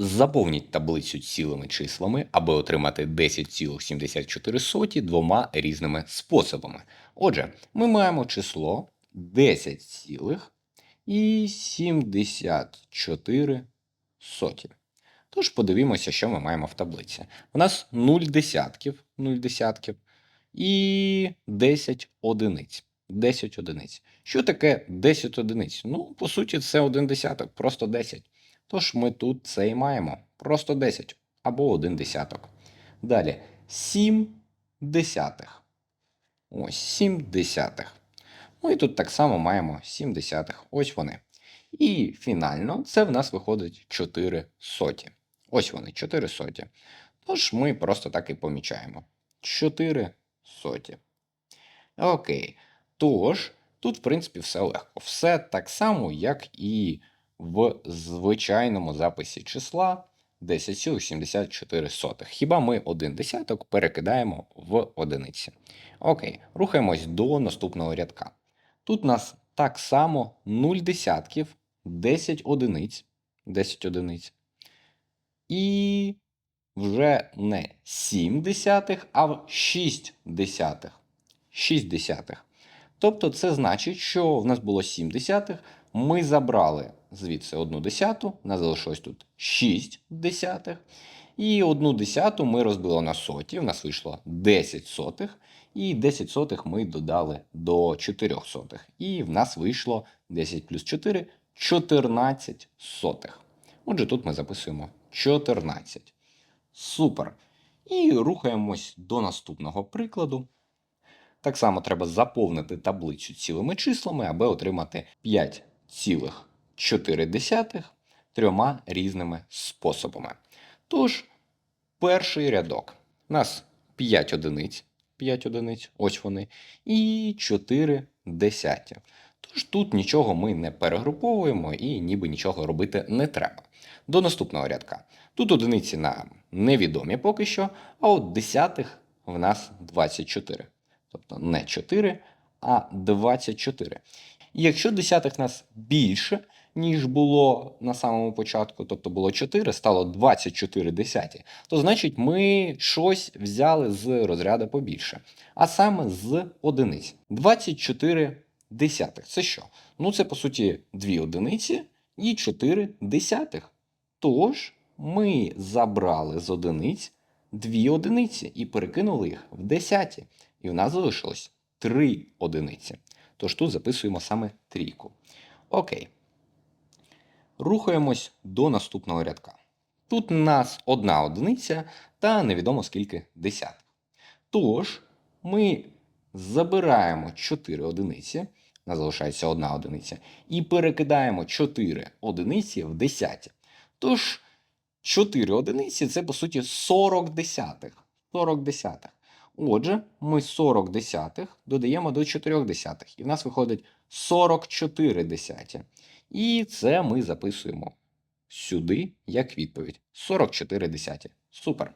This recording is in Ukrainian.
Заповніть таблицю цілими числами, аби отримати 10,74 двома різними способами. Отже, ми маємо число 10,74 соті. Тож подивімося, що ми маємо в таблиці. У нас 0 десятків, 0 десятків і 10 одиниць. 10 одиниць. Що таке 10 одиниць? Ну, по суті, це один десяток, просто 10. Тож ми тут це і маємо. Просто 10 або 1 десяток. Далі 7 десятих. Ось 7 десятих. Ну і тут так само маємо 7 десятих. Ось вони. І фінально це в нас виходить 4 соті. Ось вони, 4 соті. Тож ми просто так і помічаємо. 4 соті. Окей. Тож, тут, в принципі, все легко. Все так само, як і в звичайному записі числа 10,74. Хіба ми один десяток перекидаємо в одиниці. Окей, рухаємось до наступного рядка. Тут у нас так само 0 десятків, 10 одиниць, 10 одиниць. І вже не 7 десятих, а 6 десятих. 6 десятих. Тобто це значить, що в нас було 7 десятих, ми забрали звідси одну десяту, нас залишилось тут 6 десятих. І одну десяту ми розбили на соті, в нас вийшло 10 сотих, і 10 сотих ми додали до 4 сотих. І в нас вийшло 10 плюс 4 14 сотих. Отже, тут ми записуємо 14. Супер. І рухаємось до наступного прикладу. Так само треба заповнити таблицю цілими числами, аби отримати 5,4 трьома різними способами. Тож, перший рядок. У нас 5 одиниць, 5 одиниць, ось вони, і 4 десяті. Тож тут нічого ми не перегруповуємо і ніби нічого робити не треба. До наступного рядка. Тут одиниці нам невідомі поки що, а от десятих в нас 24. Тобто не 4, а 24. І якщо десятих нас більше, ніж було на самому початку, тобто було 4, стало 24 десяті, то значить ми щось взяли з розряду побільше. А саме з одиниць. 24 десятих. Це що? Ну, це по суті 2 одиниці і 4 десятих. Тож ми забрали з одиниць 2 одиниці і перекинули їх в десяті. І в нас залишилось 3 одиниці. Тож тут записуємо саме трійку. Окей. Рухаємось до наступного рядка. Тут у нас одна одиниця та невідомо скільки десятих. Тож ми забираємо 4 одиниці, нас залишається одна одиниця, і перекидаємо 4 одиниці в десяті. Тож 4 одиниці це по суті 40 десятих. 40 десятих. Отже, ми 40 десятих додаємо до 4 десятих, і в нас виходить 44 десяті. І це ми записуємо сюди як відповідь. 44 десяті. Супер.